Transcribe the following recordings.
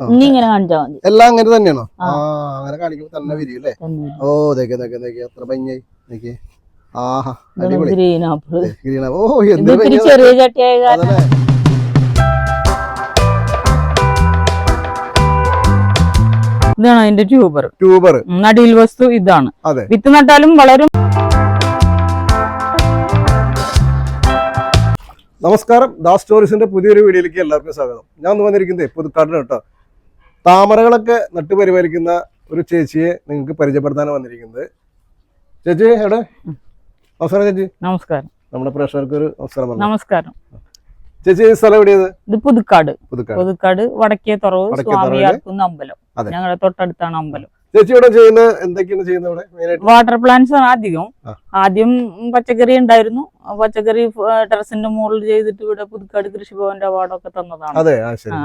ഇങ്ങനെ കാണിച്ചാൽ മതി. എല്ലാം അങ്ങനെ തന്നെയാണോ? ആ. അങ്ങനെ കാണിക്കുമ്പോ തന്നെ വരും അല്ലേ. ഓ ഇതൊക്കെ ഇതൊക്കെ ഇതൊക്കെ. എത്ര ഭംഗിയായി. ഇതൊക്കെ ആഹാ അടിപൊളി. ഗ്രീൻ ആപ്പിൾ ഗ്രീൻ ഓ ഇത് എന്ത് ചെറിയ ചട്ടിയായ കാരണം ഇതാണ് അതിന്റെ ട്യൂബർ. ട്യൂബർ. നടിയിൽ വസ്തു ഇതാണ്. അതെ. വിത്ത് നട്ടാലും വളരും നമസ്കാരം. ദാ സ്റ്റോറീസിന്റെ പുതിയൊരു വീഡിയോയിലേക്ക് എല്ലാവർക്കും സ്വാഗതം. ഞാൻ ഒന്ന് വന്നിരിക്കുന്നത് പുതുക്കാട്ടിന് കേട്ടോ. താമരകളൊക്കെ നട്ടു പരിപാലിക്കുന്ന ഒരു ചേച്ചിയെ നിങ്ങൾക്ക് പരിചയപ്പെടുത്താനാണ് വന്നിരിക്കുന്നത്. ചേച്ചി എവിടെ? നമസ്കാരം ചേച്ചി. നമസ്കാരം. നമ്മുടെ പ്രേക്ഷകർക്ക് ഒരു നമസ്കാരം നമസ്കാരം. ചേച്ചി സ്ഥലം എവിടെയത്? ഇത് പുതുക്കാട്. പുതുക്കാട്. പുതുക്കാട് വടക്കേ തുറവ് സ്വാമിയാക്കുന്ന അമ്പലം. ഞങ്ങളുടെ തൊട്ടടുത്താണ് അമ്പലം. ചേച്ചി ഇവിടെ ചെയ്യുന്ന എന്തൊക്കെയാണ് ചെയ്യുന്നത് ഇവിടെ വാട്ടർ പ്ലാന്റ്സ് ആണ് അധികം ആദ്യം പച്ചക്കറി ഉണ്ടായിരുന്നു. പച്ചക്കറി ടെറസിന്റെ മുകളിൽ ചെയ്തിട്ട് ഇവിടെ പുതുക്കാട് കൃഷിഭവന്റെ അവാർഡൊക്കെ തന്നതാണ്.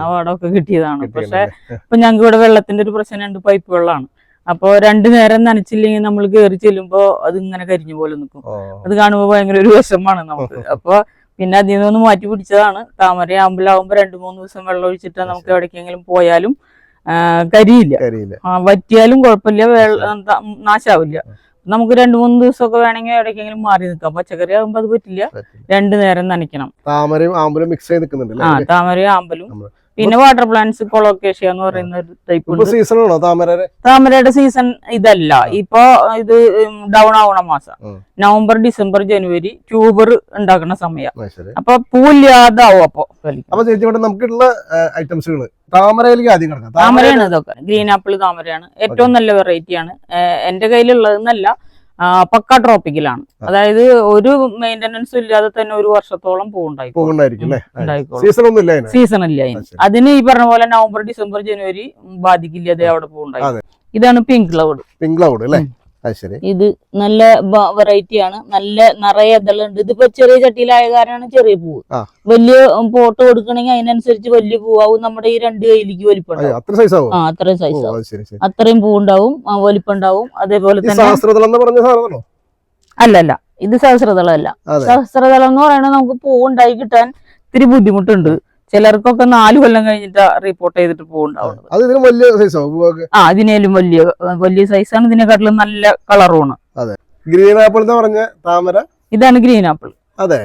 അവാർഡൊക്കെ കിട്ടിയതാണ്. പക്ഷെ? ഇപ്പൊ ഞങ്ങൾക്ക് ഇവിടെ വെള്ളത്തിന്റെ ഒരു പ്രശ്നമുണ്ട് പൈപ്പ് വെള്ളമാണ്. അപ്പൊ രണ്ടു നേരം നനച്ചില്ലെങ്കിൽ നമ്മൾ കയറി ചെല്ലുമ്പോ അത് ഇങ്ങനെ കരിഞ്ഞു പോലെ നിൽക്കും അത് കാണുമ്പോൾ ഭയങ്കര ഒരു വിഷമാണ് നമുക്ക്. അപ്പൊ പിന്നെ അതിൽ നിന്നൊന്ന് മാറ്റി പിടിച്ചതാണ്. താമര ആമ്പലാവുമ്പോ രണ്ടു മൂന്ന് ദിവസം വെള്ളം ഒഴിച്ചിട്ട് നമുക്ക് എവിടേക്കെങ്കിലും പോയാലും കരിയില്ല. വറ്റിയാലും കുഴപ്പമില്ല നാശാവില്ല. നമുക്ക് രണ്ടു മൂന്ന് ദിവസമൊക്കെ വേണമെങ്കിൽ എവിടേക്കെങ്കിലും മാറി നിൽക്കാം. പച്ചക്കറി ആകുമ്പോ അത് പറ്റില്ല. രണ്ടു നേരം നനയ്ക്കണം. താമരയും ആമ്പലും മിക്സ് ചെയ്ത് നിൽക്കുന്നുണ്ട് ആ താമരയും ആമ്പലും. പിന്നെ വാട്ടർ പ്ലാന്റ്സ് കൊളോക്കേഷ്യ എന്ന് പറയുന്ന ഒരു ടൈപ്പ് ഇപ്പൊ ഉണ്ട്. സീസൺ ആണോ താമര താമരയുടെ സീസൺ ഇതല്ല. ഇപ്പൊ ഇത് ഡൗൺ ആവണ മാസം. നവംബർ ഡിസംബർ ജനുവരി ട്യൂബർ ഉണ്ടാക്കുന്ന സമയം. അപ്പൊ പൂല്ലാതാവും അപ്പൊ വലിക്കും. അപ്പൊ ചേച്ചി നമുക്കുള്ള ഐറ്റംസുകൾ താമരയിലേക്ക് ആദ്യം കിടക്കാം. താമരയാണ് ഇതൊക്കെ. ഗ്രീൻ ആപ്പിൾ താമരയാണ്. ഏറ്റവും നല്ല വെറൈറ്റിയാണ് എന്റെ കയ്യിലുള്ളതെന്നല്ല. പക്ക ട്രോപ്പിക്കലാണ്. അതായത് ഒരു മെയിന്റനൻസും ഇല്ലാതെ തന്നെ ഒരു വർഷത്തോളം പൂവുണ്ടായിരിക്കും സീസൺ ഇല്ല അതിന്? ഈ പറഞ്ഞ പോലെ നവംബർ ഡിസംബർ ജനുവരി ബാധിക്കില്ല അതേ അവിടെ പൂവുണ്ടായി. ഇതാണ് പിങ്ക് ക്ലൗഡ്. പിങ്ക് ക്ലൗഡ് അല്ലേ? ഇത് നല്ല വെറൈറ്റി ആണ്. നല്ല നിറയെ ഇതളുണ്ട് ഇതിപ്പോ ചെറിയ ചട്ടിയിലായ കാരണമാണ് ചെറിയ പൂവ്. വലിയ പോട്ട് കൊടുക്കണമെങ്കിൽ അതിനനുസരിച്ച് വലിയ പൂവാവും. നമ്മുടെ ഈ രണ്ട് കയ്യിലേക്ക് വലിപ്പം അത്ര സൈസ് ആവും? ആ അത്രയും സൈസ് അത്രയും പൂവുണ്ടാവും വലിപ്പം ഉണ്ടാവും. അതേപോലെ തന്നെ അല്ലല്ല. ഇത് സഹസ്രദളമല്ല. സഹസ്രതളം എന്ന് പറയുന്നത് നമുക്ക് പൂവുണ്ടായി കിട്ടാൻ ഇത്തിരി ബുദ്ധിമുട്ടുണ്ട്. ചിലർക്കൊക്കെ നാലു കൊല്ലം കഴിഞ്ഞിട്ട് റിപ്പോർട്ട് ചെയ്തിട്ട് പോകുന്നുണ്ടാവും ആ ഇതിനേലും വലിയ വലിയ സൈസാണ് ഇതിനെക്കാട്ടിലും നല്ല കളറുമാണ് ഗ്രീൻ ആപ്പിൾ എന്ന് പറഞ്ഞ താമര? ഇതാണ് ഗ്രീൻ ആപ്പിൾ അതെ.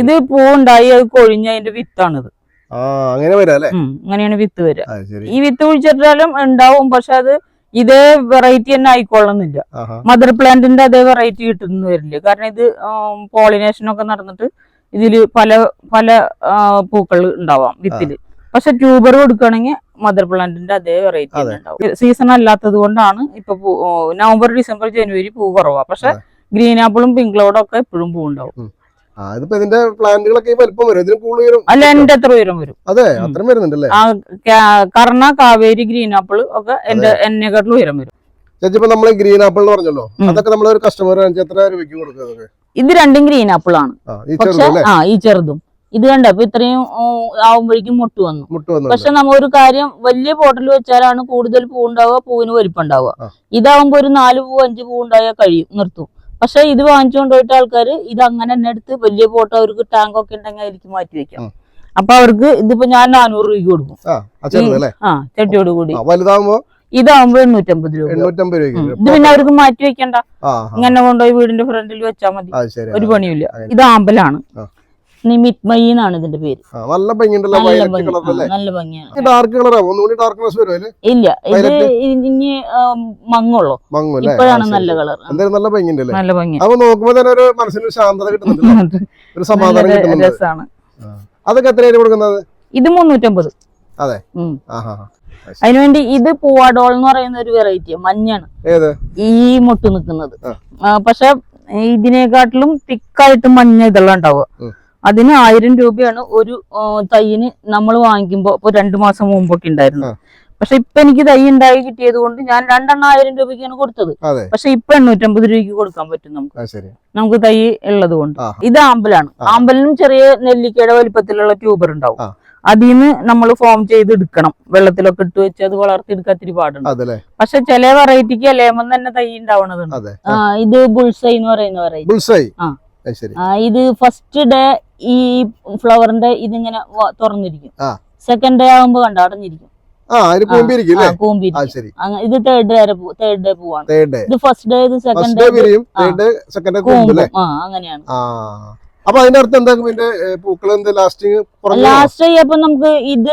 ഇത് പൂവുണ്ടായി അത് കൊഴിഞ്ഞ അതിന്റെ വിത്താണിത്. അങ്ങനെ വരാം അല്ലേ? അങ്ങനെയാണ് വിത്ത് വരിക അത് ഈ വിത്ത് കുഴിച്ചിട്ടാലും ഉണ്ടാവും പക്ഷെ അത് ഇതേ വെറൈറ്റി തന്നെ ആയിക്കൊള്ളുന്നില്ല. മദർ പ്ലാന്റിന്റെ അതേ വെറൈറ്റി കിട്ടുന്നു വരില്ല. കാരണം ഇത് പോളിനേഷൻ ഒക്കെ നടന്നിട്ട് ഇതിൽ പല പല പൂക്കൾ ഉണ്ടാവാം വിത്തിൽ പക്ഷെ ട്യൂബർ കൊടുക്കുകയാണെങ്കിൽ മദർ പ്ലാന്റിന്റെ അതേ വെറൈറ്റി ഉണ്ടാവും. സീസൺ അല്ലാത്തത് കൊണ്ടാണ് ഇപ്പൊ നവംബർ ഡിസംബർ ജനുവരി പൂ കുറവാ. പക്ഷെ ഗ്രീൻ ആപ്പിളും പിങ്ക് ഒക്കെ എപ്പോഴും പൂ ഉണ്ടാവും. ആ ഇതിപ്പോ ഇതിന്റെ പ്ലാന്റുകളൊക്കെ വലിപ്പം വരും. ഇതിന് കൂടുതൽ അല്ല എന്റെ എത്ര ഉയരം വരും. അതെ അത്രയും വരുന്നുണ്ടല്ലേ? കർണ കാവേരി ഗ്രീൻ ആപ്പിൾ ഒക്കെ എന്റെ എന്നെക്കാട്ടിലും ഉയരം വരും. ചേച്ചി ഇപ്പൊ നമ്മൾ ഗ്രീൻ ആപ്പിൾ എന്ന് പറഞ്ഞല്ലോ അതൊക്കെ നമ്മൾ ഒരു കസ്റ്റമർ എത്ര രൂപയ്ക്ക് കൊടുക്കുക അതൊക്കെ? ഇത് രണ്ടും ഗ്രീൻ ആപ്പിൾ ആണ്. ഈ പക്ഷെ ചെറുതല്ലേ ആ ഈ ചെറുതും. ഇത് കണ്ട അപ്പൊ ഇത്രയും ആവുമ്പോഴേക്കും മുട്ട് വന്നു. പക്ഷെ നമ്മ ഒരു കാര്യം വലിയ പോട്ടിൽ വെച്ചാലാണ് കൂടുതൽ പൂ ഉണ്ടാവുക പൂവിന് വലിപ്പം ഉണ്ടാവുക ആ. ഇതാവുമ്പോ ഒരു നാല് പൂ അഞ്ച് പൂ ഉണ്ടായാൽ കഴിയും നിർത്തും. പക്ഷെ ഇത് വാങ്ങിച്ചുകൊണ്ട് പോയിട്ട് ആൾക്കാർ ഇത് അങ്ങനെ തന്നെ എടുത്ത് വലിയ പോട്ട് അവർക്ക് ടാങ്ക് ഒക്കെ ഉണ്ടെങ്കിൽ അതിലേക്ക് മാറ്റി വെക്കാം. അപ്പൊ അവർക്ക് ഇതിപ്പോ ഞാൻ നാനൂറ് രൂപയ്ക്ക് കൊടുക്കും. ആ ചട്ടിയോട് കൂടി. വലുതാകുമ്പോ ഇതാവുമ്പോ എണ്ണൂറ്റമ്പത് രൂപ. എണ്ണൂറ്റമ്പത് രൂപ ഇത് പിന്നെ അവർക്ക് മാറ്റി വെക്കണ്ട. ഇങ്ങനെ കൊണ്ടുപോയി വീടിന്റെ ഫ്രണ്ടിൽ വെച്ചാൽ മതി. ഒരു. പണിയില്ല ഇത് ആമ്പലാണ് ാണ് നിമിത്മയി എന്നാണ് ഇതിന്റെ പേര്. നല്ല ഭംഗിയാണ്. ഡാർക്ക് കളറാണ് ഇല്ല. ഇത്? ഇനി മങ്ങുള്ളൂ. മങ്ങും ഇപ്പോഴാണ് നല്ല. കളർ നല്ല ഭംഗിയുണ്ടല്ലേ? നല്ല ഭംഗി അപ്പൊ നോക്കുമ്പോ തന്നെ ഒരു മനസ്സിന് ശാന്തത കിട്ടുന്നുണ്ട് ഒരു സമാധാനം കിട്ടുന്നുണ്ട്. അതൊക്കെ എത്രയാണ് കൊടുക്കുന്നത്? ഇത് മുന്നൂറ്റമ്പത്. അതെ. അതിനുവേണ്ടി ഇത് പൂവാഡോൾ എന്ന് പറയുന്ന ഒരു വെറൈറ്റി മഞ്ഞാണ്. ഈ മുട്ട് നിൽക്കുന്നത്. പക്ഷെ ഇതിനെക്കാട്ടിലും തിക്കായിട്ട് മഞ്ഞ ഇതെല്ലാം ഉണ്ടാവുക. അതിന് ആയിരം രൂപയാണ് ഒരു തൈയിന് നമ്മൾ വാങ്ങിക്കുമ്പോ ഇപ്പൊ രണ്ടു മാസം മുമ്പൊക്കെ ഉണ്ടായിരുന്നു പക്ഷെ ഇപ്പൊ എനിക്ക് തൈ ഉണ്ടായി കിട്ടിയത് കൊണ്ട് ഞാൻ രണ്ടെണ്ണം ആയിരം രൂപയ്ക്കാണ് കൊടുത്തത്. പക്ഷെ ഇപ്പൊ എണ്ണൂറ്റമ്പത് രൂപയ്ക്ക് കൊടുക്കാൻ പറ്റും നമുക്ക്. നമുക്ക് തൈ ഉള്ളത് കൊണ്ട്. ഇത് ആമ്പലാണ്. ആമ്പലിനും ചെറിയ നെല്ലിക്കയുടെ വലിപ്പത്തിലുള്ള ട്യൂബർ ഉണ്ടാവും. അതിൽ നിന്ന് നമ്മൾ ഫോം ചെയ്ത് എടുക്കണം വെള്ളത്തിലൊക്കെ ഇട്ട് വെച്ച് അത് വളർത്തിയെടുക്കാത്തിരി പാടുണ്ട്. പക്ഷെ ചില വെറൈറ്റിക്ക് ലേമം തന്നെ തൈ ഉണ്ടാവണതുണ്ട് ഇത് ബുൾസൈ എന്ന് പറയുന്ന വെറൈറ്റി ഇത് ഫസ്റ്റ് ഡേ ഈ ഫ്ലവറിന്റെ ഇതിങ്ങനെ തുറന്നിരിക്കും. സെക്കൻഡ് ഡേ ആകുമ്പോ കണ്ട അടഞ്ഞിരിക്കും. ഇത് തേർഡ് ഡേ തേർഡ് ഡേ പൂവാണ്. ഇത് ഫസ്റ്റ് ഡേ ഇത് സെക്കൻഡ് ഡേ സെക്കൻഡ് ഡേ അങ്ങനെയാണ്. അപ്പൊ അതിന്റെ അർത്ഥം എന്താ? ഇതിന്റെ പൂക്കൾ എന്ത് ലാസ്റ്റിങ് ലാസ്റ്റ് ചെയ്യപ്പോ നമുക്ക് ഇത്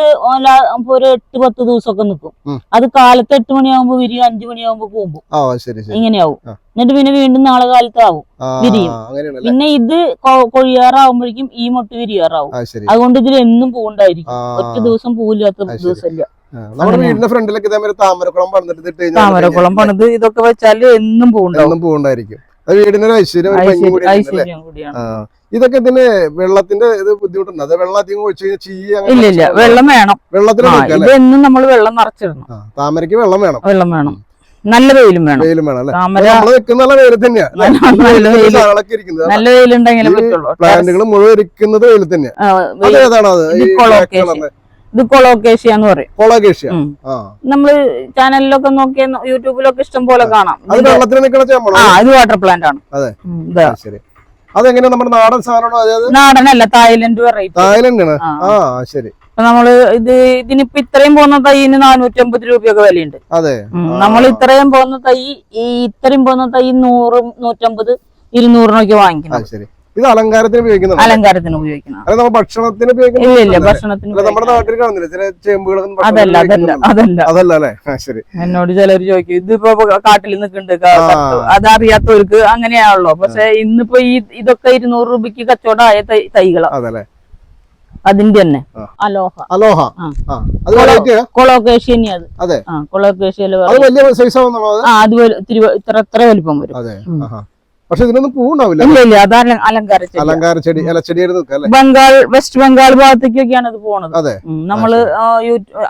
ഒരു എട്ട് പത്ത് ദിവസമൊക്കെ നിൽക്കും. അത് കാലത്ത് എട്ട് മണിയാകുമ്പോ വിരിയും അഞ്ചു മണിയാകുമ്പോ പോകുമ്പോ ഇങ്ങനെയാവും. എന്നിട്ട് പിന്നെ വീണ്ടും നാളെ കാലത്ത് ആവും ആ വിരിയും. പിന്നെ ഇത് കൊഴിയാറാവുമ്പോഴേക്കും ഈ മൊട്ട് വിരിയാറാവും. അതുകൊണ്ട് ഇതിൽ എന്നും പോകണ്ടായിരിക്കും ആ. ഒറ്റ ദിവസം പൂവില്ലാത്ത. ദിവസമില്ല. ആ, നമ്മുടെ വീടിന്റെ ഫ്രണ്ടിലൊക്കെ ഇതേമാതിരി താമരക്കുളം പണിതിട്ട് താമരക്കുളം പണിത് ഇതൊക്കെ വെച്ചാൽ എന്നും പൂവുണ്ടാവും എന്നും പൂണ്ടായിരിക്കും. അത് ഐശ്വര്യം കൂടിയാണ്. ഇതൊക്കെ ഇതിന് വെള്ളത്തിന്റെ ഇത് ബുദ്ധിമുട്ടുണ്ട്. അത് വെള്ളം അധികം ഒഴിച്ചു കഴിഞ്ഞാൽ ചീയ അങ്ങനെ ഇല്ല ഇല്ല. വെള്ളം വേണം. വെള്ളത്തിന് എന്നും നമ്മൾ വെള്ളം നിറച്ചിടണം. താമരക്ക് വെള്ളം വേണം. വെള്ളം വേണം. നല്ല വെയിലും വേണം. വെയിലും വേണം അല്ലെ? താമര നമ്മൾ നിൽക്കുന്ന വെയിൽ തന്നെയാണ് നല്ല നല്ല വെയിലുണ്ടെങ്കിലേ പ്ലാന്റുകൾ മുഴുവൻ ഇരിക്കുന്നത് വെയിൽ തന്നെയാണ് ഇത് കൊളോക്കേഷ്യ. എന്ന് പറയും. കൊളോക്കേഷ്യ. നമ്മൾ ചാനലിലൊക്കെ നോക്കിയ യൂട്യൂബിലൊക്കെ ഇഷ്ടം പോലെ കാണാം. ഇത് വാട്ടർ പ്ലാന്റ് ആണ്. അതെ. ശരി. അതെങ്ങനെ നമ്മുടെ നാടൻ സാധനമാണോ അതായത്? നാടനല്ല തായ്ലൻഡ് വെറൈറ്റി തായ്ലൻഡ് ആണ് ആ. ശരി. നമ്മൾ ഇത് ഇതിനിപ്പോ ഇത്രയും പോകുന്ന തൈന് നാനൂറ്റമ്പത് രൂപയൊക്കെ വിലയുണ്ട്. അതെ. നമ്മൾ ഇത്രയും പോകുന്ന തൈ ഈ ഇത്രയും പോകുന്ന തൈ നൂറും നൂറ്റമ്പത് ഇരുന്നൂറിനൊക്കെ വാങ്ങിക്കണം ശരി. ഇത് അലങ്കാരത്തിന് ഉപയോഗിക്കുന്നു അലങ്കാരത്തിന് ഉപയോഗിക്കുന്നു അല്ല നമ്മൾ ഭക്ഷണത്തിന് ഇല്ല ഇല്ല ഭക്ഷണത്തിന് നമ്മുടെ. നാട്ടിൽ കാണുന്നില്ല? ചില ചേമ്പുകളൊന്നും അതല്ല അതല്ല ഉപയോഗിക്കുന്നുണ്ട്. അതല്ല. അതല്ല അല്ലേ? ശരി. എന്നോട് ചിലർ ചോദിക്കും ഇതിപ്പോ കാട്ടിൽ നിൽക്കുന്നുണ്ട്. അതറിയാത്തവർക്ക് അങ്ങനെയാണല്ലോ. പക്ഷെ ഇന്നിപ്പോ ഈ ഇതൊക്കെ ഇരുന്നൂറ് രൂപയ്ക്ക് കച്ചവടമായ തൈകളാണ് തൈകളാ. അതല്ലേ? അതിന്റെ തന്നെ. അലോഹ. അലോഹ. ആ. അത് അതെ. കൊളോക്കേഷ്യയിൽ അത് വലിയ സൈസ് ആ അത് ഇത്ര ഇത്ര വലിപ്പം വരും. പക്ഷെ ഇതിനൊന്നും പൂവുണ്ടാവില്ല. ഇല്ല ഇല്ല അത് അല- അലങ്കാര ചെടി. അലങ്കാര ചെടി അല്ലേ? ബംഗാൾ വെസ്റ്റ് ബംഗാൾ ഭാഗത്തേക്കൊക്കെയാണ് ഇത് പോണത്. അതെ. നമ്മൾ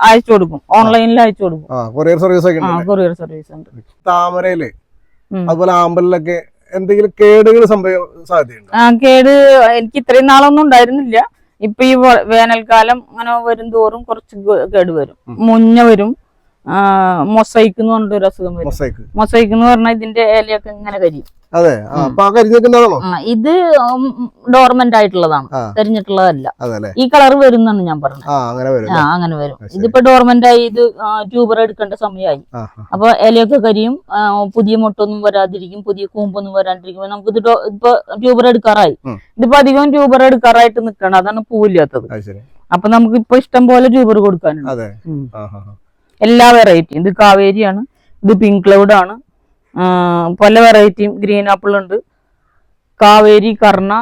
അയച്ചു കൊടുക്കും. ഓൺലൈനിൽ അയച്ചു കൊടുക്കും. കൊറിയർ സർവീസ് ഒക്കെ കൊറിയർ സർവീസ് ഉണ്ട്. താമരയിൽ അതുപോലെ ആമ്പലിലൊക്കെ എന്തെങ്കിലും കേടുകൾ സംഭവിക്കാൻ സാധ്യതയുണ്ട്? ആ കേട് എനിക്ക് ഇത്രയും നാളൊന്നും ഉണ്ടായിരുന്നില്ല. ഇപ്പൊ ഈ വേനൽക്കാലം അങ്ങനെ വരും തോറും കുറച്ച് കേട് വരും. മുഞ്ഞ വരും. മൊസൈക്ക് എന്ന് പറഞ്ഞിട്ട് ഒരു അസുഖം വരും. മൊസൈക്ക്. എന്ന് പറഞ്ഞാൽ ഇതിന്റെ ഇലയൊക്കെ ഇങ്ങനെ കരിയും. അതെ. ഇത് ഡോർമെന്റ് ആയിട്ടുള്ളതാണ്. തെരഞ്ഞിട്ടുള്ളതല്ല കരിഞ്ഞിട്ടുള്ളതല്ല. ഈ കളർ വരുന്നാണ് ഞാൻ പറഞ്ഞത്. ആ അങ്ങനെ വരും. ഇതിപ്പോ ഡോർമെന്റ് ആയി ഇത് ട്യൂബർ എടുക്കേണ്ട സമയമായി. അപ്പൊ ഇലയൊക്കെ കരിയും പുതിയ മുട്ടൊന്നും വരാതിരിക്കും പുതിയ കൂമ്പൊന്നും വരാണ്ടിരിക്കും. നമുക്ക് ഇത് ഇപ്പൊ ട്യൂബർ എടുക്കാറായി. ഇതിപ്പോ അധികം ട്യൂബർ എടുക്കാറായിട്ട് നിക്കണം അതാണ് പൂവില്ലാത്തത്. അപ്പൊ നമുക്ക് ഇപ്പൊ ഇഷ്ടം പോലെ ട്യൂബർ കൊടുക്കാനുണ്ട്. എല്ലാ വെറൈറ്റിയും ഇത് കാവേരിയാണ് ഇത് പിങ്ക് ക്ലൗഡ് ആണ്. പല വെറൈറ്റിയും ഗ്രീൻ ആപ്പിൾ ഉണ്ട്. കാവേരി കർണ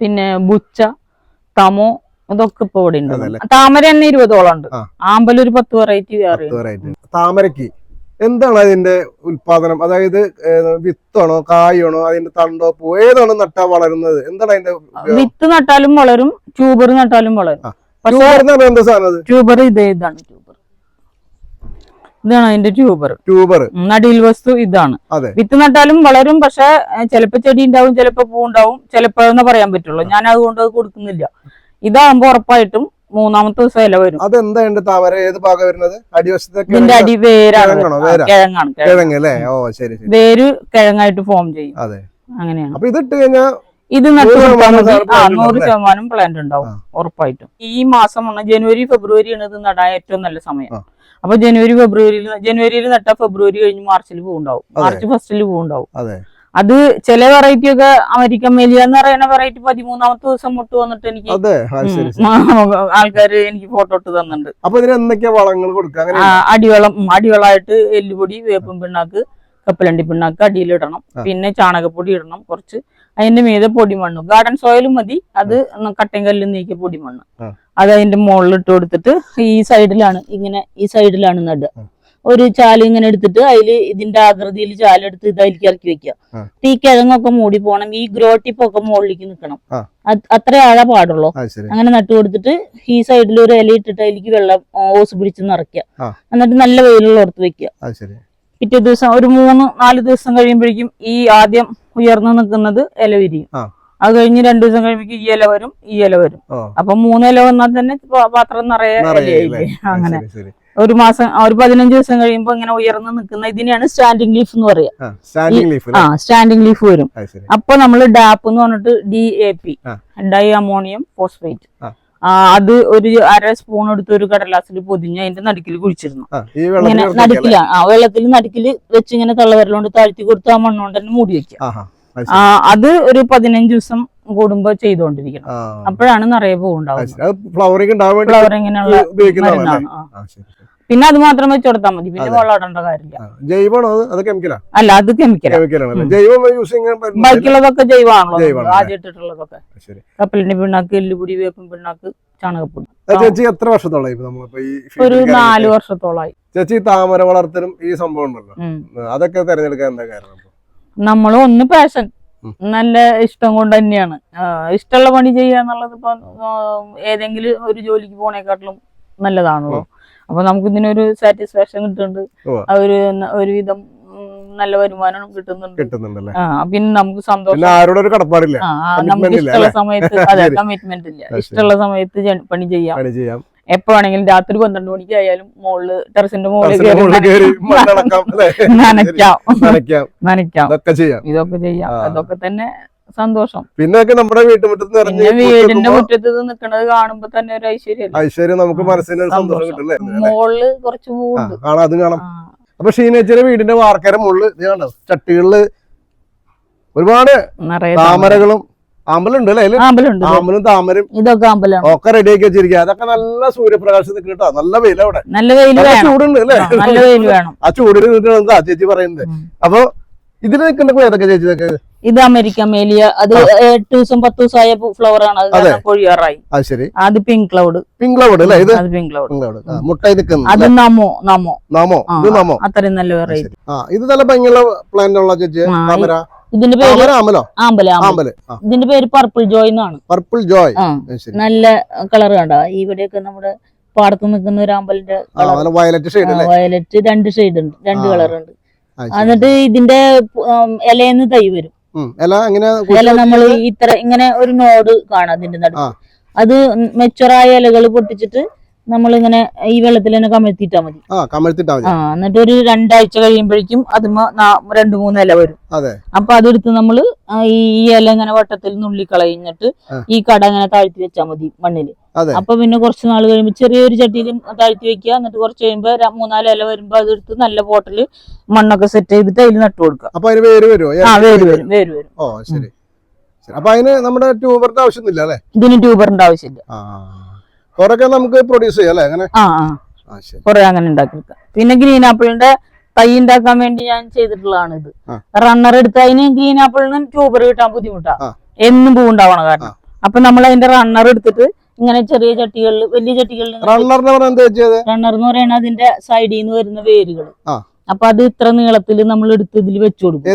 പിന്നെ ബുച്ച തമോ അതൊക്കെ ഇപ്പൊ ഇവിടെ ഉണ്ട്? താമര തന്നെ ഇരുപതോളം ഉണ്ട്. ആമ്പൽ ഒരു പത്ത് വെറൈറ്റി വേറെ താമരക്ക് എന്താണ് അതിന്റെ ഉത്പാദനം അതായത് വിത്താണോ കായാണോ അതിന്റെ തണ്ടോ പൂ ഏതാണ് നട്ടാ വളരുന്നത്? എന്താണ് അതിന്റെ വിത്ത് നട്ടാലും വളരും ട്യൂബർ നട്ടാലും വളരും. ട്യൂബർ ഇതാണ് ട്യൂബർ. ഇതാണ് അതിന്റെ ട്യൂബർ. ട്യൂബർ. നടിയിൽ വസ്തു ഇതാണ്. വിത്ത് നട്ടാലും വളരും പക്ഷെ ചിലപ്പോ ചെടി ഉണ്ടാവും ചിലപ്പോ പൂ ഉണ്ടാവും ചിലപ്പോഴെന്ന് പറയാൻ പറ്റുള്ളൂ. ഞാൻ അതുകൊണ്ട് അത് കൊടുക്കുന്നില്ല. ഇതാകുമ്പോ ഉറപ്പായിട്ടും മൂന്നാമത്തെ ദിവസം ഇല വരും. അതെന്താ താമര ഏത് ഭാഗം വരുന്നത്? ഇതിന്റെ അടി വേരാണ് കിഴങ്ങാണ്? കിഴങ്ങ്. അല്ലേ? ഓ ശരി വേര് കിഴങ്ങായിട്ട് ഫോം ചെയ്യും. അങ്ങനെയാണ്. അപ്പൊ ഇതിട്ട് കഴിഞ്ഞാൽ ഇത് നട്ടു നൂറ് ശതമാനം പ്ലാന്റ് ഉണ്ടാവും ഉറപ്പായിട്ടും. ഈ മാസമാണ് ജനുവരി ഫെബ്രുവരി ആണ് ഇത് നടാൻ ഏറ്റവും നല്ല സമയം. അപ്പൊ ജനുവരി ഫെബ്രുവരിയിൽ ജനുവരിയിൽ നട്ട ഫെബ്രുവരി കഴിഞ്ഞ് മാർച്ചിൽ പൂവുണ്ടാവും. അതെ. മാർച്ച് ഫസ്റ്റിൽ പൂവുണ്ടാവും. അതെ. ചില വെറൈറ്റി ഒക്കെ അമേരിക്കൻ മേലിയ എന്ന് പറയുന്ന വെറൈറ്റി പതിമൂന്നാമത്തെ ദിവസം മുട്ട് വന്നിട്ട് എനിക്ക് അതെ ആ, ശരി ശരി. ആൾക്കാര് എനിക്ക് ഫോട്ടോ ഇട്ട് തന്നിട്ടുണ്ട്. അപ്പൊ എന്തൊക്കെയാ വളങ്ങൾ കൊടുക്കുക? അടിവളം അടിവളമായിട്ട് എല്ലുപൊടി വേപ്പും പിണ്ണാക്ക് കപ്പലണ്ടി പിണ്ണാക്ക് അടിയിലിടണം. പിന്നെ ചാണകപ്പൊടി ഇടണം കുറച്ച്. അതിന്റെ മീതെ പൊടിമണ്ണ്. ഗാർഡൻ സോയിലും മതി. അത് കട്ടൻ കല്ലും നീക്കിയ പൊടിമണ്ണ്. അത് അതിന്റെ മുകളിൽ ഇട്ട് കൊടുത്തിട്ട് ഈ സൈഡിലാണ് ഇങ്ങനെ ഈ സൈഡിലാണ് നടുക. ഒരു ചാൽ ഇങ്ങനെ എടുത്തിട്ട് അതിൽ ഇതിന്റെ ആകൃതിയിൽ ചാലെടുത്ത് ഇത് അതിലേക്ക് ഇറക്കി വെക്കുക. ഈ കിഴങ്ങൊക്കെ മൂടി പോകണം ഈ ഗ്രോ ടിപ്പൊക്കെ മുകളിലേക്ക് നിൽക്കണം. അത്ര ആഴെ പാടുള്ളൂ. അങ്ങനെ നട്ടു കൊടുത്തിട്ട് ഈ സൈഡിൽ ഒരു ഇല ഇട്ടിട്ട് അതിലേക്ക് വെള്ളം ഓസ് പിടിച്ച് നിറയ്ക്കുക. എന്നിട്ട് നല്ല വെയിലുള്ള ഓർത്ത് വെക്കുക. പിറ്റേ ദിവസം ഒരു മൂന്ന് നാല് ദിവസം കഴിയുമ്പോഴേക്കും ഈ ആദ്യം ഉയർന്നു നിൽക്കുന്നത് ഇല വിരിയും. അത് കഴിഞ്ഞ് രണ്ടു ദിവസം കഴിയുമ്പോൾ ഈ ഇല വരും ഈ ഇല വരും. അപ്പൊ മൂന്ന് ഇല വന്നാൽ തന്നെ പാത്രം നിറയെ അങ്ങനെ. ഒരു മാസം ഒരു പതിനഞ്ച് ദിവസം കഴിയുമ്പോൾ ഇങ്ങനെ ഉയർന്നു നിൽക്കുന്ന ഇതിനെയാണ് സ്റ്റാൻഡിങ് ലീഫ് എന്ന് പറയുക ആ സ്റ്റാൻഡിങ് ലീഫ് വരും. അപ്പൊ നമ്മൾ ഡാപ്പ് എന്ന് പറഞ്ഞിട്ട് D A P. Di ammonium phosphate അത് ഒരു അര സ്പൂൺ എടുത്ത് ഒരു കടലാസിൽ പൊതിഞ്ഞ് അതിന്റെ നടുക്കിൽ കുഴിച്ചിരുന്നു ഇങ്ങനെ നടുക്കില. ആ വെള്ളത്തിൽ നടുക്കിൽ വെച്ച് ഇങ്ങനെ തള്ളവരലോണ്ട് താഴ്ത്തി കൊടുത്ത് ആ മണ്ണുകൊണ്ട് തന്നെ മൂടി വെക്കുക അത് ഒരു പതിനഞ്ച് ദിവസം കൂടുമ്പോ ചെയ്തുകൊണ്ടിരിക്കണം അപ്പോഴാണ് നിറയെ ഇങ്ങനെയുള്ള ഉപയോഗിക്കുന്നതാണ് മരുന്നാണ്. പിന്നെ അത് മാത്രം വെച്ച് കൊടുത്താൽ മതി. പിന്നെ വെള്ളമിടേണ്ട കാര്യമില്ല. ജൈവമാണോ അത്? കെമിക്കലാ അല്ല അത് കെമിക്കലാണ്. ജൈവം ബാക്കിയുള്ളതൊക്കെ ജൈവമാണല്ലോ. ശരി. കപ്പലിന്റെ പിണ്ണാക്ക് എല്ലുപൊടി വേപ്പും പിണ്ണാക്ക് ചാണകപ്പൊടി. ചേച്ചി എത്ര വർഷത്തോളം ഇപ്പൊ നമ്മളിപ്പോ ഈ ഒരു നാല് വർഷത്തോളായി. ചേച്ചി താമര വളർത്തലും ഈ സംഭവം ഉണ്ടല്ലോ. അതൊക്കെ തെരഞ്ഞെടുക്കാൻ എന്താ കാരണം നമ്മൾ ഒന്ന് പാഷൻ നല്ല ഇഷ്ടം കൊണ്ട് തന്നെയാണ്. ഇഷ്ടമുള്ള പണി ചെയ്യുക എന്നുള്ളത് ഇപ്പൊ ഏതെങ്കിലും ഒരു ജോലിക്ക് പോണേക്കാട്ടിലും നല്ലതാണല്ലോ. അപ്പൊ നമുക്ക് ഇതിനൊരു സാറ്റിസ്ഫാക്ഷൻ കിട്ടുന്നുണ്ട്. ഒരു ഒരുവിധം നല്ല വരുമാനം കിട്ടുന്നുണ്ട്. കിട്ടുന്നുണ്ടല്ലേ? പിന്നെ നമുക്ക് സന്തോഷം. കടപ്പാടില്ല. നമുക്ക് ഇഷ്ടമുള്ള സമയത്ത് അതെ. കമ്മിറ്റ്മെന്റ് ഇല്ല. ഇഷ്ടമുള്ള സമയത്ത് പണി ചെയ്യാം. പണി ചെയ്യാം എപ്പോ വേണമെങ്കിലും രാത്രി പന്ത്രണ്ട് മണിക്ക് ആയാലും മുകളിൽ ടെറസിന്റെ മുകളിൽ നനയ്ക്കാം. നനയ്ക്കാം. ചെയ്യാം. ഇതൊക്കെ ചെയ്യാം. അതൊക്കെ തന്നെ സന്തോഷം. പിന്നെ നമ്മുടെ വീട്ടുമുറ്റത്ത് നിറഞ്ഞ് വീടിന്റെ മുറ്റത്ത് നിൽക്കുന്നത് കാണുമ്പോ തന്നെ ഒരു ഐശ്വര്യം ഐശ്വര്യം നമുക്ക് മനസ്സിന് സന്തോഷം സന്തോഷം. കിട്ടില്ലേ മുകളിൽ കുറച്ച് കാണാം അത് കാണാം. അപ്പൊ ഷീനേച്ചിയുടെ വീടിന്റെ വാർക്കര മുകളിൽ ചട്ടികളിൽ ഒരുപാട് താമരകളും ആമ്പലുണ്ട് അല്ലേ ഇത്. ആമ്പലും താമരയും ഇതൊക്കെ അമ്പലമാണ് ഒക്കെ റെഡി ആക്കി വെച്ചിരിക്കുക അതൊക്കെ നല്ല സൂര്യപ്രകാശം നിൽക്കുന്ന കേട്ടോ നല്ല വെയിൽ അവിടെ. നല്ല വെയിൽ ചൂടുണ്ട് അല്ലേ? നല്ല വെയിൽ വേണം. ആ ചൂടിന് നിന്നിട്ടാണ് എന്താ ചേച്ചി പറയുന്നത്. അപ്പൊ ഇതിൽ നിൽക്കുന്ന ഏതൊക്കെ ചേച്ചി ഇതൊക്കെ ഇത് അമേരിക്കൻ മേലിയ. അത് എട്ട് ദിവസം പത്ത് ദിവസം ആയ ഫ്ലവർ ആണ് അത്. കൊഴിയാറായി അത് ശരി. അത് പിങ്ക് ക്ലൗഡ് പിങ്ക് ക്ലൗഡ് അല്ലേ ഇത്? അത് പിങ്ക് ക്ലൗഡ് ക്ലൗഡ് മുട്ടായി നിൽക്കുന്നു അത് നമോ നമോ. നാമോ. ആ, ഇത് നാമോ. അത്രയും നല്ല വെറൈറ്റി ആ ഇത് നല്ല ഭംഗിയുള്ള പ്ലാന്റ് ഉള്ള ചേച്ചി ആ, താമര? ഇതിന്റെ പേര് ആമ്പല ആമ്പൽ ഇതിന്റെ പേര് പർപ്പിൾ ജോയ് എന്നാണ്. പർപ്പിൾ ജോയ് നല്ല കളർ കണ്ട? ഇവിടെയൊക്കെ നമ്മുടെ പാടത്ത് നിൽക്കുന്ന ഒരു ആമ്പലിന്റെ നല്ല വയലറ്റ് വയലറ്റ് രണ്ട് ഷെയ്ഡ് ഉണ്ട് രണ്ട്. കളർ ഉണ്ട്. എന്നിട്ട് ഇതിന്റെ ഇലയെന്ന് തൈ വരും. ഇല നമ്മൾ ഇത്ര ഇങ്ങനെ ഒരു നോട് കാണാം അതിന്റെ നടുവ് അത് മെച്ചുറായ ഇലകൾ പൊട്ടിച്ചിട്ട് നമ്മളിങ്ങനെ ഈ വെള്ളത്തിൽ തന്നെ കമഴ്ത്തിട്ടാ മതി. കമഴ്ത്തിട്ടാ മതി. ആ എന്നിട്ട് ഒരു രണ്ടാഴ്ച കഴിയുമ്പോഴേക്കും അത് രണ്ടു മൂന്ന് ഇല വരും. അപ്പൊ അതെടുത്ത് നമ്മൾ ഈ ഇല ഇങ്ങനെ വട്ടത്തിൽ നുള്ളി കളഞ്ഞിട്ട് ഈ കട ഇങ്ങനെ താഴ്ത്തി വെച്ചാൽ മതി മണ്ണിൽ. അതെ. അപ്പൊ പിന്നെ കുറച്ച് നാൾ കഴിയുമ്പോൾ ചെറിയൊരു ചട്ടിയിൽ താഴ്ത്തി വെക്കുക. എന്നിട്ട് കുറച്ച് കഴിയുമ്പോ ര- മൂന്നാൽ ഇല വരുമ്പോ അതെടുത്ത് നല്ല ബോട്ടിൽ മണ്ണൊക്കെ സെറ്റ് ചെയ്തിട്ട് അതിൽ നട്ടു കൊടുക്കുക. അപ്പൊ അതിന് വേര് വരുമോ ആ വേര് വരും വേര് വരും ഓ ശരി. ശരി. അപ്പൊ അതിന് നമ്മുടെ ട്യൂബറിന്റെ ആവശ്യമൊന്നുമില്ല അല്ലേ? ഇതിന് ട്യൂബറിന്റെ ആവശ്യമില്ല. ആ കൊറൊക്കെ നമുക്ക് പ്രൊഡ്യൂസ് ചെയ്യാം അല്ലേ? അങ്ങനെ? ആ ആ. കുറെ അങ്ങനെ ഉണ്ടാക്കിയെടുക്കാം. പിന്നെ ഗ്രീൻ ആപ്പിളിന്റെ തൈ ഉണ്ടാക്കാൻ വേണ്ടി ഞാൻ ചെയ്തിട്ടുള്ളതാണ് ഇത്. റണ്ണർ എടുത്ത് അതിന് ഗ്രീൻ ആപ്പിളിനും ട്യൂബർ കിട്ടാൻ ബുദ്ധിമുട്ടാ. എന്നും പൂ ഉണ്ടാവണം ആ. കാരണം. അപ്പൊ നമ്മൾ അതിന്റെ റണ്ണർ എടുത്തിട്ട് ഇങ്ങനെ ചെറിയ ചട്ടികളിൽ വലിയ ചട്ടികളിൽ റണ്ണർ എന്ന് പറയുന്നത് അതിന്റെ സൈഡിൽ നിന്ന് വരുന്ന വേരുകൾ. അപ്പൊ അത് ഇത്ര നീളത്തിൽ നമ്മൾ എടുത്ത് ഇതിൽ വെച്ചു കൊടുക്കും.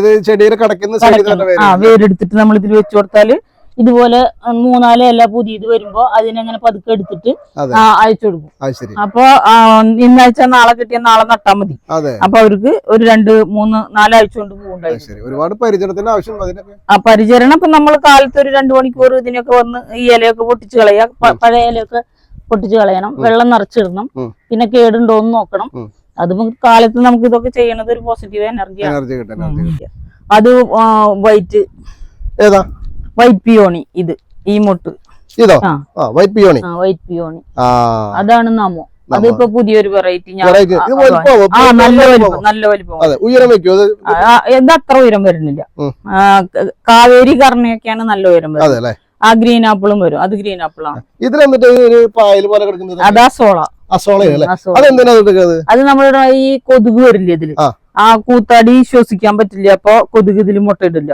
ആ വേര്. വേരെടുത്തിട്ട് നമ്മൾ ഇതിൽ വെച്ചു കൊടുത്താൽ ഇതുപോലെ മൂന്നാൽ ഇല പുതിയത് വരുമ്പോ അതിനങ്ങനെ പതുക്കെ എടുത്തിട്ട് അയച്ചു കൊടുക്കും. അപ്പൊ ഇന്നാഴ്ച നാളെ കിട്ടിയ നാളെ നട്ടാ മതി. അപ്പൊ അവർക്ക് ഒരു രണ്ട് മൂന്ന് നാലാഴ്ച കൊണ്ട് പോകുന്നുണ്ടായിരുന്നു പൂണ്ടായി ശരി. ഒരുപാട് പരിചരണത്തിന്റെ ആവശ്യം ആ പരിചരണം ഇപ്പൊ നമ്മൾ കാലത്ത് ഒരു രണ്ടു മണിക്കൂർ ഇതിനൊക്കെ വന്ന് ഈ ഇലയൊക്കെ പൊട്ടിച്ചു കളയുക. പഴയ ഇലയൊക്കെ പൊട്ടിച്ചു കളയണം. വെള്ളം നിറച്ചിടണം. പിന്നെ കേടുണ്ടോ എന്ന് നോക്കണം. അത് കാലത്ത് നമുക്ക് ഇതൊക്കെ ചെയ്യണത് ഒരു പോസിറ്റീവ് എനർജിയാണ് അത് വൈറ്റ് ഏതാ? വൈറ്റ് പിയോണി ഇത് ഈ മൊട്ട്. ഇതോ? വൈറ്റ് പിയോണി വൈറ്റ് പിയോണി അതാണ് നാമോ അതിപ്പോ പുതിയൊരു വെറൈറ്റി ഞാൻ നല്ല? വലിപ്പം നല്ല വലിപ്പം. ഉയരം ഇത് അത്ര ഉയരം വരുന്നില്ല. കാവേരി കർണയൊക്കെയാണ് നല്ല ഉയരം വരുന്നത്. ആ ഗ്രീൻ ആപ്പിളും വരും. അത് ഗ്രീൻ ആപ്പിളാണ്. ഇതിൽ എന്നിട്ട് അതാ സോള അസോള. അത് നമ്മുടെ ഈ കൊതുക് വരില്ലേ ഇതിൽ? ആ. കൂത്താടി ശ്വസിക്കാൻ പറ്റില്ല. അപ്പൊ കൊതുക് ഇതിൽ മുട്ടയിടില്ല.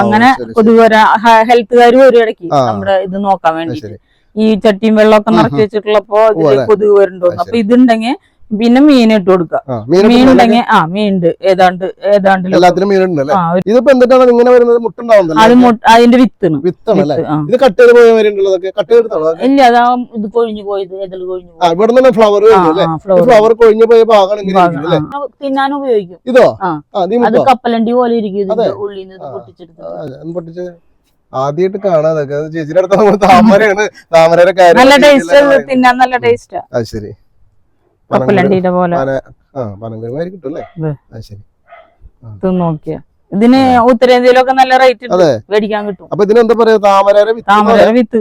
അങ്ങനെ. കൊതുക് വരാ ഹെൽത്തുകാർ വരും ഇടയ്ക്ക്. നമ്മുടെ ഇത് നോക്കാൻ വേണ്ടി വേണ്ടിട്ട് ഈ ചട്ടിയും വെള്ളമൊക്കെ നിറച്ച് വെച്ചിട്ടുള്ളപ്പോ ഇതിൽ കൊതുക് വരുന്നുണ്ടോ. അപ്പൊ ഇതുണ്ടെങ്കിൽ പിന്നെ മീൻ ഇട്ട് കൊടുക്കുക മീൻ? ഉണ്ടെങ്കിൽ ആ മീനുണ്ട് ഏതാണ്ട് ഏതാണ്ട് എല്ലാത്തിനും മീനുണ്ട് ഇതിപ്പോ എന്തിട്ടാണ് ഇങ്ങനെ വരുന്നത്? അത് മുട്ടുണ്ടാവുന്നല്ലേ മുട്ട അതിന്റെ വിത്താണ്. വിത്താണ് ഇത് കട്ട് ചെയ്ത് പോയ വരെയുള്ളതൊക്കെ കട്ട് ചെയ്തെടുത്താണോ? ഇല്ല അതാ ഇത് കൊഴിഞ്ഞു പോയത് ഏതെങ്കിലും കൊഴിഞ്ഞു ഇവിടെ നിന്ന് ഫ്ലവർ ഫ്ലവർ കൊഴിഞ്ഞു പോയ ഭാഗമാണ് ഇങ്ങനെ തിന്നാൻ ഉപയോഗിക്കും. ഇതോ? അത് കപ്പലണ്ടി പോലെ ഇരിക്കും അതെ. ഉള്ളിൽ നിന്ന്. പൊട്ടിച്ചെടുത്ത് ഒന്ന് ആദ്യമായിട്ട് കാണാതൊക്കെ ചേച്ചിയുടെ അടുത്ത് നമ്മൾ താമരയാണ് താമരയുടെ കാര്യം നല്ല ടേസ്റ്റ്. തിന്നാൻ നല്ല ടേസ്റ്റാ അത് ശരി. കപ്പലണ്ടിയുടെ പോലെ. നോക്കിയ ഇതിന് ഉത്തരേന്ത്യയിലൊക്കെ നല്ല റേറ്റ് മേടിക്കാൻ കിട്ടും. അപ്പൊ ഇതിനെന്താ പറയാ താമര വിത്ത്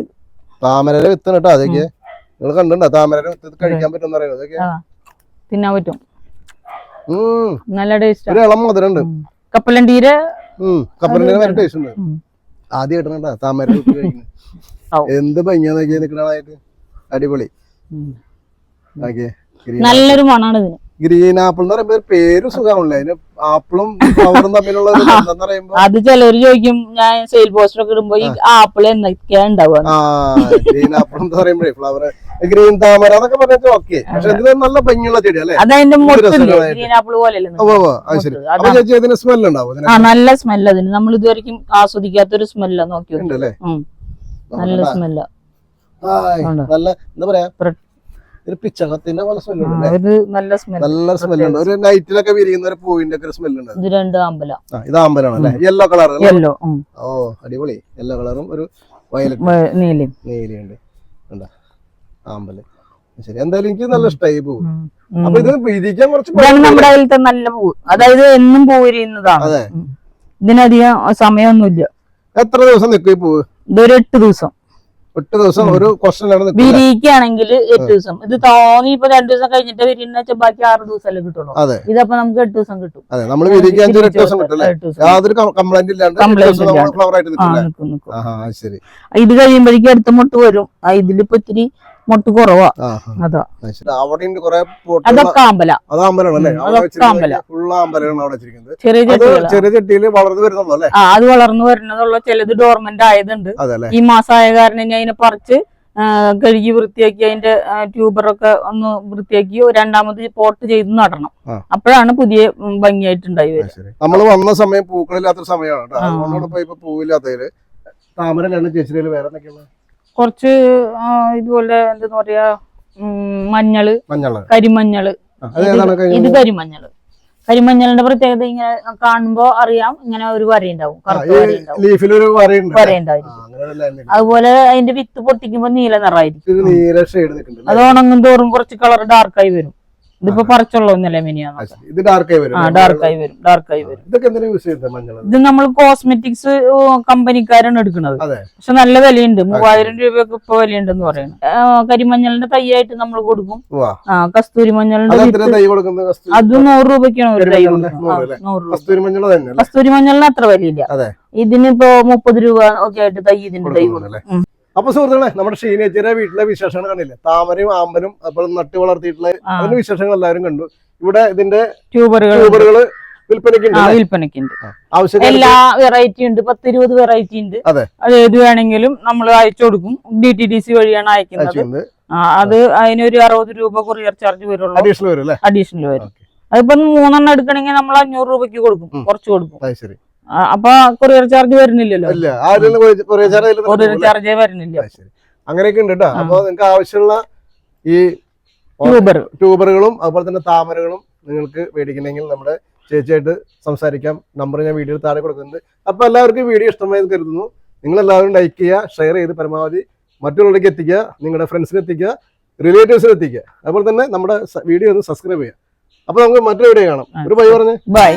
താമര വിത്ത്. കേട്ടോ അതൊക്കെ. നിങ്ങൾ കണ്ടിട്ടുണ്ടോ താമര വിത്ത് കഴിക്കാൻ പറ്റും അതൊക്കെ തിന്നാൻ പറ്റും. നല്ല ടേസ്റ്റ് ഒരു ഇളം കപ്പലണ്ടീരെ നല്ല ടേസ്റ്റ് ഉണ്ട്. താമര വിത്ത് കഴിക്കുന്നത്. എന്ത് ഭംഗിയാ നോക്കിയാ നിക്കണായിട്ട് അടിപൊളി. ഓക്കേ നല്ലൊരു മണാണ് ഇതിന്. ഗ്രീൻ ആപ്പിൾ എന്ന് പറയുമ്പോ പേര് സുഖമാണല്ലേ അതിന് ആപ്പിളും ഫ്ലവറും തമ്മിലുള്ള പറയുമ്പോ അത് ചിലര് ചോദിക്കും ഞാൻ സെയിൽ പോസ്റ്റർ ഒക്കെ ഇടുമ്പോ ഈ ആപ്പിൾ എന്തൊക്കെയാ ഉണ്ടാവുക ഗ്രീൻ ആപ്പിൾ എന്ന് പറയുമ്പോഴേ ഫ്ലവർ ഗ്രീൻ താമര എന്നൊക്കെ പറഞ്ഞാൽ ഓക്കെ പക്ഷെ ഇതിന് നല്ല ഭംഗിയുള്ള ചെടി അല്ലേ ഗ്രീൻ ആപ്പിൾ പോലെ. അപ്പൊ ചേച്ചി ഇതിന് സ്മെൽ ഉണ്ടാവും ആ നല്ല സ്മെല്ല് അതിന്. നമ്മൾ ഇതുവരെയും ആസ്വദിക്കാത്തൊരു സ്മെല്ല നോക്കി നല്ല സ്മെല്ല. നല്ല എന്താ പറയാ? ഒരു പിച്ചകത്തിന്റെ പോലെ സ്മെൽ ഉണ്ട് അല്ലേ? ഒരു നല്ല സ്മെല്ല് നല്ല സ്മെൽ ഉണ്ട്. ഒരു നൈറ്റിലൊക്കെ വിരിയുന്ന ഒരു പൂവിന്റെ ഒക്കെ സ്മെല്ലുണ്ട് ഉണ്ട്. ഇത് രണ്ട് അമ്പല. ഇത് അമ്പലാണ് അല്ലേ? യെല്ലോ കളർ യെല്ലോ ഓ അടിപൊളി. യെല്ലോ കളറും ഒരു വയലറ്റ് നീലയും. നീലയുണ്ട് കണ്ടോ? ആമ്പൽ ശരി എന്തായാലും എനിക്ക് നല്ല ഇഷ്ടമായി. ഉം. അപ്പൊ ഇത് വിരിക്കാൻ കുറച്ച് നമ്മുടെ അതിലത്തെ നല്ല പൂവ്. അതായത് എന്നും പൂ വിരിയുന്നതാണ്. ഇതിനധികം സമയമൊന്നുമില്ല. എത്ര ദിവസം നിൽക്കും ഈ പൂവ്? ഇതൊരു എട്ട് ദിവസം. ഒറ്റ ദിവസം ഒരു ക്വസ്റ്റനിലാണ് വിരിയിക്കുകയാണെങ്കിൽ എട്ട് ദിവസം. ഇത് തോന്നി ഇപ്പൊ രണ്ടു ദിവസം കഴിഞ്ഞിട്ട് വിരിയുന്ന വെച്ചാൽ ബാക്കി ആറ് ദിവസമല്ലേ കിട്ടുള്ളൂ. അതെ. ഇതപ്പോ നമുക്ക് എട്ട് ദിവസം കിട്ടും. അതെ നമ്മൾ വിരിക്കാൻ ഒരു എട്ട് ദിവസം കിട്ടും എട്ട് യാതൊരു കംപ്ലൈന്റ് ഇല്ലാണ്ട് എട്ട്. ഫ്ലവർ ആയിട്ട് ശരി. ഇത് കഴിയുമ്പോഴേക്കും അടുത്ത മുട്ട് വരും. ഇതിലിപ്പോ ഇത്തിരി മുട്ട് കുറവാ അതാ? അതൊക്കെ അതൊക്കെ അമ്പലം. ചെറിയ അത് വളർന്നു വരുന്നുള്ളൂ ആ അത് വളർന്നു വരുന്നതുള്ള ചിലത് ഡോർമെന്റ് ആയതുണ്ട്. ഈ മാസമായ കാരണം ഞാൻ അതിനെ പറിച്ച് കഴുകി വൃത്തിയാക്കി അതിന്റെ ട്യൂബറൊക്കെ ഒന്ന് വൃത്തിയാക്കി രണ്ടാമത് പോട്ട് ചെയ്ത് നടണം. അപ്പോഴാണ് പുതിയ ഭംഗിയായിട്ടുണ്ടായി വരിക. നമ്മൾ വന്ന സമയം പൂക്കളില്ലാത്ത സമയമാണ് പൂവില്ലാത്തതിൽ. താമരയിലാണ് ചേച്ചിയിൽ വേറെ എന്തൊക്കെയാണ് കുറച്ച് ഇതുപോലെ എന്താ പറയാ മഞ്ഞൾ മഞ്ഞൾ. കരിമഞ്ഞൾ. ഇത് കരിമഞ്ഞൾ. കരിമഞ്ഞളിന്റെ പ്രത്യേകത ഇങ്ങനെ കാണുമ്പോ അറിയാം ഇങ്ങനെ ഒരു വരയുണ്ടാവും വരയുണ്ടാവും. അതുപോലെ അതിന്റെ വിത്ത് പൊട്ടിക്കുമ്പോ നീല നിറമായിരിക്കും. അത് ഉണങ്ങും തോറും കുറച്ച് കളർ ഡാർക്കായി വരും. ഇതിപ്പോ പറിച്ചുള്ള ഒന്നല്ലേ മിനിയാന്ന് ഇത് ഡാർക്ക് ആയി വരും ആ ഡാർക്കായി വരും ഡാർക്കായി വരും. ഇതൊക്കെ എന്തിനാ യൂസ് ചെയ്യുന്നത് മഞ്ഞൾ ഇത് നമ്മൾ കോസ്മെറ്റിക്സ് കമ്പനിക്കാരാണ് എടുക്കുന്നത്. പക്ഷെ നല്ല വിലയുണ്ട്. മൂവായിരം രൂപയൊക്കെ ഇപ്പൊ വിലയുണ്ടെന്ന് പറയുന്നത് കരിമഞ്ഞളിന്റെ തൈയായിട്ട് നമ്മൾ കൊടുക്കും. ആ കസ്തൂരി മഞ്ഞളിന്റെ അത് നൂറ് രൂപയ്ക്കാണ് ഒരു തൈ കൊടുക്കുന്നത്. കസ്തൂരി മഞ്ഞളിന് അത്ര വിലയില്ല. ഇതിനിപ്പോ മുപ്പത് രൂപ ഒക്കെ ആയിട്ട് തൈ ഇതിന്റെ തൈ കൊടുക്കും? അപ്പൊ സുഹൃത്തുക്കളെ നമ്മുടെ ഷീനേച്ചിയുടെ വീട്ടിലെ വിശേഷങ്ങൾ കണ്ടില്ലേ? താമരയും ആമ്പലും അപ്പോൾ നട്ട് വളർത്തിയിട്ടുള്ള. അതിന്റെ വിശേഷങ്ങൾ എല്ലാവരും കണ്ടു. ഇവിടെ ഇതിന്റെ ട്യൂബറുകൾ ട്യൂബറുകൾ വിൽപ്പനയ്ക്കുണ്ട് എല്ലാ വെറൈറ്റി ഉണ്ട്. പത്തിരുപത് വെറൈറ്റി ഉണ്ട്. അതെ. ഏത് വേണമെങ്കിലും നമ്മൾ അയച്ചു കൊടുക്കും. ഡി ടി ഡി സി വഴിയാണ് അയക്കുന്നത്. അത് അതിനൊരു അറുപത് രൂപ കൊറിയർ ചാർജ് വരുള്ളൂ. അഡീഷണൽ വരും അതിപ്പോ മൂന്നെണ്ണം എടുക്കണമെങ്കിൽ നമ്മൾ അഞ്ഞൂറ് രൂപയ്ക്ക് കൊടുക്കും. കുറച്ച് കൊടുക്കും. അപ്പൊ കൊറിയർ ചാർജ് വരുന്നില്ലല്ലോ? കൊറിയർ ചാർജേ വരുന്നില്ല. അങ്ങനെയൊക്കെ ഉണ്ട് കേട്ടോ. അപ്പൊ നിങ്ങൾക്ക് ആവശ്യമുള്ള ഈ ട്യൂബർ. ട്യൂബറുകളും അതുപോലെ തന്നെ താമരകളും നിങ്ങൾക്ക് മേടിക്കണമെങ്കിൽ നമ്മുടെ ചേച്ചിയായിട്ട് സംസാരിക്കാം. നമ്പർ ഞാൻ വീഡിയോ താഴെ കൊടുക്കുന്നുണ്ട്. അപ്പൊ എല്ലാവർക്കും വീഡിയോ ഇഷ്ടമായി കരുതുന്നു. നിങ്ങൾ എല്ലാവരും ലൈക്ക് ചെയ്യുക ഷെയർ ചെയ്ത് പരമാവധി മറ്റുള്ളവരിലേക്ക് എത്തിക്കുക നിങ്ങളുടെ ഫ്രണ്ട്സിന് എത്തിക്കുക റിലേറ്റീവ്സിന് എത്തിക്കുക. അതുപോലെ തന്നെ നമ്മുടെ വീഡിയോ ഒന്ന് സബ്സ്ക്രൈബ് ചെയ്യുക. അപ്പൊ നമുക്ക് മറ്റൊരു വീഡിയോ കാണാം. ഒരു ബൈ പറഞ്ഞേ. ബൈ